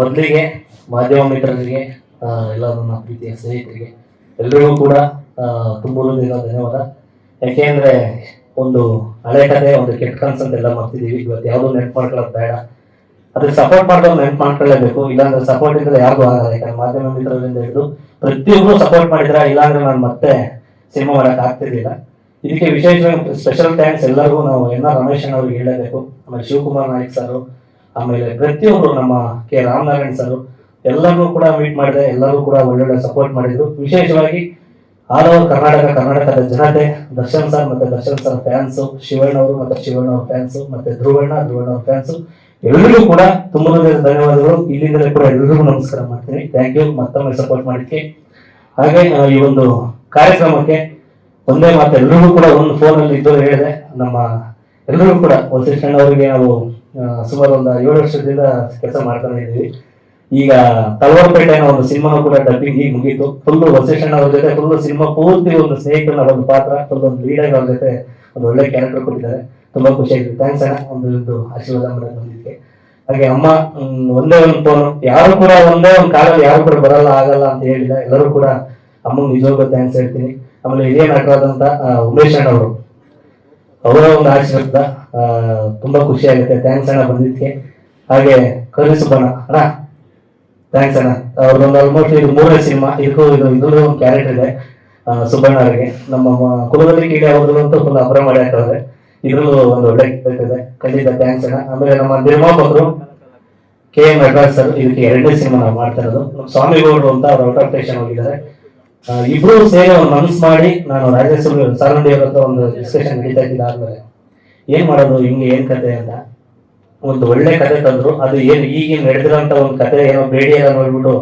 ಮೊದಲಿಗೆ ಮಾಧ್ಯಮ ಮಿತ್ರರಿಗೆ ಎಲ್ಲರೂ ನಮ್ಮ ಪ್ರೀತಿಯ ಸ್ನೇಹಿತರಿಗೆ, ಎಲ್ರಿಗೂ ಕೂಡ ತುಂಬಲು ತುಂಬ ಹೃದಯದ ಧನ್ಯವಾದ. ಯಾಕೆಂದ್ರೆ ಒಂದು ಹಳೆ ಕಥೆ ಒಂದು ಕೆಟ್ಟ ಕನ್ಸ್ ಅಂತ ಎಲ್ಲ ಮಾಡ್ತಿದೀವಿ ಇವತ್ತು ಯಾವುದೂ ನೆನ್ಪು ಮಾಡ್ಕೊಳ್ಳೋದು ಬೇಡ. ಅದಕ್ಕೆ ಸಪೋರ್ಟ್ ಮಾಡೋದು ನೆನ್ಪು ಮಾಡ್ಕೊಳ್ಳೇಬೇಕು ಇಲ್ಲಾಂದ್ರೆ ಸಪೋರ್ಟ್ ಇದ್ರೆ ಯಾರಿಗೂ ಆಗಲ್ಲ. ಯಾಕಂದ್ರೆ ಮಾಧ್ಯಮ ಮಿತ್ರರಿಂದ ಹಿಡಿದು ಪ್ರತಿಯೊಬ್ಬರು ಸಪೋರ್ಟ್ ಮಾಡಿದ್ರೆ, ಇಲ್ಲಾಂದ್ರೆ ನಾನು ಮತ್ತೆ ಸಿನಿಮಾ ಮಾಡಕ್ ಆಗ್ತಿರ್ಲಿಲ್ಲ. ಇದಕ್ಕೆ ವಿಶೇಷವಾಗಿ ಸ್ಪೆಷಲ್ ಥ್ಯಾಂಕ್ಸ್ ಎಲ್ಲರಿಗೂ. ನಾವು ಎನ್ ಆರ್ ರಮೇಶ್ ಅವ್ರಿಗೆ ಹೇಳಬೇಕು. ಆಮೇಲೆ ಶಿವಕುಮಾರ್ ನಾಯಕ್ ಸರ್ ಆಮೇಲೆ ಪ್ರತಿಯೊಬ್ಬರು ನಮ್ಮ ಕೆ. ರಾಮನಾರಾಯಣ್ ಸರ್ ಎಲ್ಲರಿಗೂ ಕೂಡ ಮೀಟ್ ಮಾಡಿದೆ ಎಲ್ಲರೂ ಕೂಡ ಒಳ್ಳೊಳ್ಳೆ ಸಪೋರ್ಟ್ ಮಾಡಿದ್ರು. ವಿಶೇಷವಾಗಿ ಆಲ್ ಓವರ್ ಕರ್ನಾಟಕ, ಕರ್ನಾಟಕದ ಜನತೆ, ದರ್ಶನ್ ಸರ್ ಮತ್ತೆ ದರ್ಶನ್ ಸರ್ ಫ್ಯಾನ್ಸು ಶಿವಣ್ಣ ಅವರು ಮತ್ತೆ ಶಿವಣ್ಣ ಅವ್ರ ಫ್ಯಾನ್ಸು ಮತ್ತೆ ಧ್ರುವಣ್ಣ ಧ್ರುವಣ್ಣ ಅವ್ರ ಫ್ಯಾನ್ಸು ಎಲ್ಲರಿಗೂ ಕೂಡ ತುಂಬಾ ಧನ್ಯವಾದಗಳು. ಇಲ್ಲಿಂದಲೇ ಕೂಡ ಎಲ್ಲರಿಗೂ ನಮಸ್ಕಾರ ಮಾಡ್ತೀನಿ. ಥ್ಯಾಂಕ್ ಯು ಮತ್ತೊಮ್ಮೆ ಸಪೋರ್ಟ್ ಮಾಡಿಕ್ಕೆ ಹಾಗೆ ಈ ಒಂದು ಕಾರ್ಯಕ್ರಮಕ್ಕೆ ಒಂದೇ ಮಾತು ಎಲ್ರಿಗೂ ಕೂಡ ಒಂದು ಫೋನಲ್ಲಿ ಇದ್ದು ಹೇಳಿದೆ. ನಮ್ಮ ಎಲ್ಲರಿಗೂ ಕೂಡ, ವಸಿಷ್ಠಣ್ಣ ಅವರಿಗೆ ನಾವು ಸುಮಾರು ಒಂದು ಏಳು ವರ್ಷದಿಂದ ಕೆಲಸ ಮಾಡ್ತಾನೆ ಇದ್ದೀವಿ. ಈಗ ತಲವಾರಪೇಟೆ ಅನ್ನೋ ಒಂದು ಸಿನಿಮಾನು ಕೂಡ ಡಬ್ಬಿಂಗ್ ಈಗ ಮುಗೀತು. ಫುಲ್ ವಸೇಷಣ್ಣ ಅವ್ರ ಜೊತೆ ಫುಲ್ ಸಿನಿಮಾ ಪೂರ್ತಿ ಒಂದು ಸ್ನೇಹಿತನ ಒಂದು ಪಾತ್ರ ಫುಲ್ ಒಂದು ಲೀಡರ್ ಅವ್ರ ಜೊತೆ ಒಂದು ಒಳ್ಳೆ ಕ್ಯಾರೆಕ್ಟರ್ ಕೊಟ್ಟಿದ್ದಾರೆ. ತುಂಬಾ ಖುಷಿ ಆಗಿದೆ ಥ್ಯಾಂಕ್ಸ್ ಅಣ್ಣ, ಒಂದು ಒಂದು ಆಶೀರ್ವಾದ ಮಾಡಿ ಬಂದಿದ್ದೆ ಹಾಗೆ ಅಮ್ಮ ಒಂದೇ ಒಂದು ಫೋನು ಯಾರು ಕೂಡ ಒಂದೇ ಒಂದು ಕಾಲಲ್ಲಿ ಯಾರು ಕೂಡ ಬರಲ್ಲ, ಆಗಲ್ಲ ಅಂತ ಹೇಳಿಲ್ಲ. ಎಲ್ಲರೂ ಕೂಡ ಅಮ್ಮಂಗೆ ನಿಜವಾಗ್ಲೂ ಥ್ಯಾಂಕ್ಸ್ ಹೇಳ್ತೀನಿ. ಆಮೇಲೆ ಹಿರಿಯ ನಟರಾದಂತ ಉಮೇಶ್ ಅಣ್ಣ ಅವರು ಅವರ ಒಂದು ಆಶೀರ್ವಾದ ತುಂಬಾ ಖುಷಿ ಆಗುತ್ತೆ. ಥ್ಯಾಂಕ್ಸ್ ಅಣ್ಣ ಬಂದಿದ್ದಕ್ಕೆ. ಹಾಗೆ ಸುಬ್ಬಣ್ಣ ಅಣ್ಣ ಥ್ಯಾಂಕ್ಸ್ ಅಣ್ಣ. ಅವ್ರದ್ದೊಂದು ಆಲ್ಮೋಸ್ಟ್ ಇದು ಮೂರನೇ ಸಿನಿಮಾ ಇದು ಇದು ಇದ್ರದ್ದು ಒಂದು ಕ್ಯಾರೆಕ್ಟರ್ ಇದೆ ಸುಬ್ಬಣ್ಣ ಅವರಿಗೆ. ನಮ್ಮ ಕುಲದಲ್ಲಿ ಕೀಡೆ ಅವ್ರದ್ದು ಒಂದು ಅಪರ ಮಾಡಿ ಇದ್ರಲ್ಲೂ ಒಂದು ಒಳ್ಳೆ ಕ್ಯಾರೆಕ್ಟರ್ ಇದೆ. ಖಂಡಿತ ಥ್ಯಾಂಕ್ಸ್ ಅಣ್ಣ. ಆಮೇಲೆ ನಮ್ಮ ನಿರ್ಮಾಪಕರು ಕೆ ಎಂ ನಟರಾಜ್ ಸರ್, ಇದಕ್ಕೆ ಎರಡನೇ ಸಿನಿಮಾ ನಾವು ಮಾಡ್ತಾ ಇರೋದು. ನಮ್ಮ ಸ್ವಾಮಿಗೌಡರು ಅಂತ ಅವ್ರು ಔಟ್ ಆಫ್ ಸ್ಟೇಷನ್ ಹೋಗಿದ್ದಾರೆ. ಇಬ್ರು ಸೇರಿ ಒಂದು ಮನಸ್ ಮಾಡಿ ನಾನು ರಾಜೇಶ್ವರಿ ಸಾಲಂಡಿ ಅವ್ರ ಹತ್ರ ಒಂದು ಡಿಸ್ಕಷನ್ ನಡೀತಾ ಇದ್ದಾದ್ಮೇಲೆ ಏನ್ ಮಾಡೋದು, ಹಿಂಗೆ ಏನ್ ಕತೆ ಅಂತ ಒಂದು ಒಳ್ಳೆ ಕತೆ ತಂದ್ರು. ಅದು ಏನ್ ಈಗಿನ ನಡೆದಿರೋಂತ ಒಂದು ಕತೆ ಏನೋ ಬೇಡಿ ಎಲ್ಲ ನೋಡ್ಬಿಟ್ಟು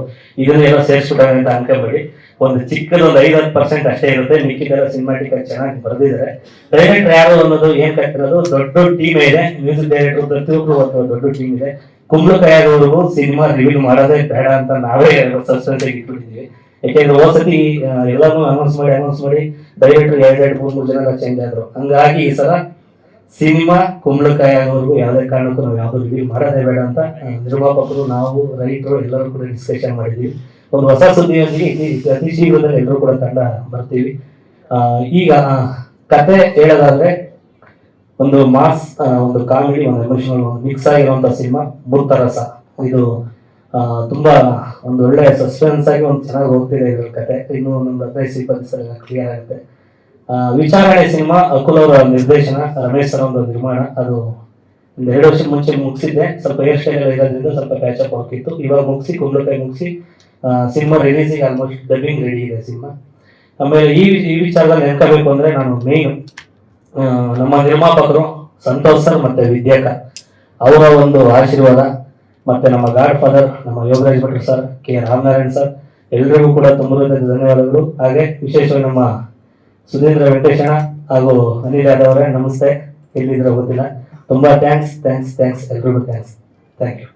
ಇದನ್ನ ಏನೋ ಸೇರಿಸ್ಬಿಟ್ಟಾರೆ ಅಂತ ಅನ್ಕೊಬೇಡಿ. ಒಂದು ಚಿಕ್ಕದ ಒಂದು ಐವತ್ತು ಪರ್ಸೆಂಟ್ ಅಷ್ಟೇ ಇರುತ್ತೆ. ಮಿಕ್ಕಿದೆಲ್ಲ ಸಿನಿಮಾಟಿಕ್ ಆಗಿ ಚೆನ್ನಾಗಿ ಬರೆದಿದ್ದಾರೆ ಡೈರೆಕ್ಟರ್ ಯಾರು ಅನ್ನೋದು, ಏನ್ ಕಟ್ಟಿರೋದು, ದೊಡ್ಡ ಟೀಮ್ ಇದೆ. ಮ್ಯೂಸಿಕ್ ಡೈರೆಕ್ಟರ್ ಪ್ರತಿಯೊಬ್ರು ಒಂದು ದೊಡ್ಡ ಟೀಮ್ ಇದೆ. ಕುಂಬಳಕಾಯದವರೆಗೂ ಸಿನಿಮಾ ರಿವೀಲ್ ಮಾಡೋದೇ ಬೇಡ ಅಂತ ನಾವೇ ಸಸ್ಪೆನ್ಸ್ ಆಗಿ ಇಟ್ಬಿಟ್ಟಿದೀವಿ. ಯಾಕೆಂದ್ರೆ ಹೋದ್ ಸತಿ ಆ, ಎಲ್ಲಾನು ಅನೌನ್ಸ್ ಮಾಡಿ ಅನೌನ್ಸ್ ಮಾಡಿ ಡೈರೆಕ್ಟರ್ ಎರಡು ಎರಡು ಮೂರು ಮೂರು ಜನ ಚೇಂಜ್ ಆದ್ರು. ಹಂಗಾಗಿ ಈ ಸಲ ಸಿನಿಮಾ ಕುಂಬಳಕಾಯಿ ಆಗೋವರೆಗೂ ಯಾವುದೇ ಕಾರಣಕ್ಕೂ ನಾವು ಯಾವ್ದು ರಿವ್ಯೂ ಮಾಡೋದೇ ಬೇಡ ಅಂತ ನಿರ್ಮಾಪಕರು ನಾವು ರೈತರು ಎಲ್ಲರೂ ಕೂಡ ಡಿಸ್ಕಷನ್ ಮಾಡಿದ್ವಿ ಒಂದು ಹೊಸ ಸುದ್ದಿಯೊಂದಿಗೆ ಅತಿ ಶೀಘ್ರದಲ್ಲಿ ಎಲ್ಲರೂ ಕೂಡ ತಂಡ ಬರ್ತೀವಿ. ಈಗ ಕತೆ ಹೇಳೋದಾದ್ರೆ ಒಂದು ಮಾಸ್ ಒಂದು ಕಾಮಿಡಿ ಒಂದು ಎಮೋಷನಲ್ ಮಿಕ್ಸ್ ಆಗಿರುವಂತ ಸಿನಿಮಾ ಮೂರ್ತರಸ ಇದು ತುಂಬಾ ಒಂದು ಒಳ್ಳೆ ಸಸ್ಪೆನ್ಸ್ ಆಗಿ ಒಂದು ಚೆನ್ನಾಗಿ ಹೋಗ್ತಿದೆ ಇದ್ರ ಕತೆ. ಇನ್ನು ಒಂದು ಹದಿನೈದು ದಿವಸ ಕ್ಲಿಯರ್ ಆಗುತ್ತೆ. ವಿಚಾರಣೆ ಸಿನಿಮಾ, ಅಕುಲ್ ಅವರ ನಿರ್ದೇಶನ, ರಮೇಶ್ ಸರ್ ಒಂದು ನಿರ್ಮಾಣ. ಅದು ಒಂದು ಎರಡು ವರ್ಷ ಮುಂಚೆ ಮುಗಿಸಿದ್ದೆ. ಸ್ವಲ್ಪ ಹೇರ್ ಸ್ಟೈಲ್ ಇರೋದ್ರಿಂದ ಸ್ವಲ್ಪ ಪ್ಯಾಚ್ ಅಪ್ ಹೋಗ್ತಿತ್ತು ಇವಾಗ ಮುಗಿಸಿ, ಕುಂಬಳಕಾಯಿ ಮುಗಿಸಿ ಸಿನಿಮಾ ರಿಲೀಸಿಗೆ ಆಲ್ಮೋಸ್ಟ್ ಡಬ್ಬಿಂಗ್ ರೆಡಿ ಇದೆ ಸಿನಿಮಾ. ಆಮೇಲೆ ಈ ಈ ವಿಚಾರದಲ್ಲಿ ನೆನ್ಕೋಬೇಕು ಅಂದ್ರೆ ನಾನು ಮೇನ್ ನಮ್ಮ ನಿರ್ಮಾಪಕರು ಸಂತೋಷ್ ಸರ್ ಮತ್ತೆ ವಿದ್ಯಾಕ ಅವರ ಒಂದು ಆಶೀರ್ವಾದ. ಮತ್ತೆ ನಮ್ಮ ಗಾಡ್ ಫಾದರ್, ನಮ್ಮ ಯೋಗರಾಜ್ ಭಟ್ರು ಸರ್, ಕೆ ರಾಮನಾರಾಯಣ್ ಸರ್, ಎಲ್ರಿಗೂ ಕೂಡ ತುಂಬ ಧನ್ಯವಾದಗಳು. ಹಾಗೆ ವಿಶೇಷವಾಗಿ ನಮ್ಮ ಸುಧೀಂದ್ರ ವೆಂಕಟೇಶಣ್ಣ ಹಾಗೂ ಅನಿಲ್ ಯಾದವ್ ಅವರೇ, ನಮಸ್ತೆ. ಎಲ್ಲಿದ್ರೆ ಗೊತ್ತಿಲ್ಲ ತುಂಬಾ ಥ್ಯಾಂಕ್ಸ್ ಥ್ಯಾಂಕ್ಸ್ ಥ್ಯಾಂಕ್ಸ್ ಎಲ್ರಿಗೂ ಥ್ಯಾಂಕ್ಸ್ ಥ್ಯಾಂಕ್ ಯು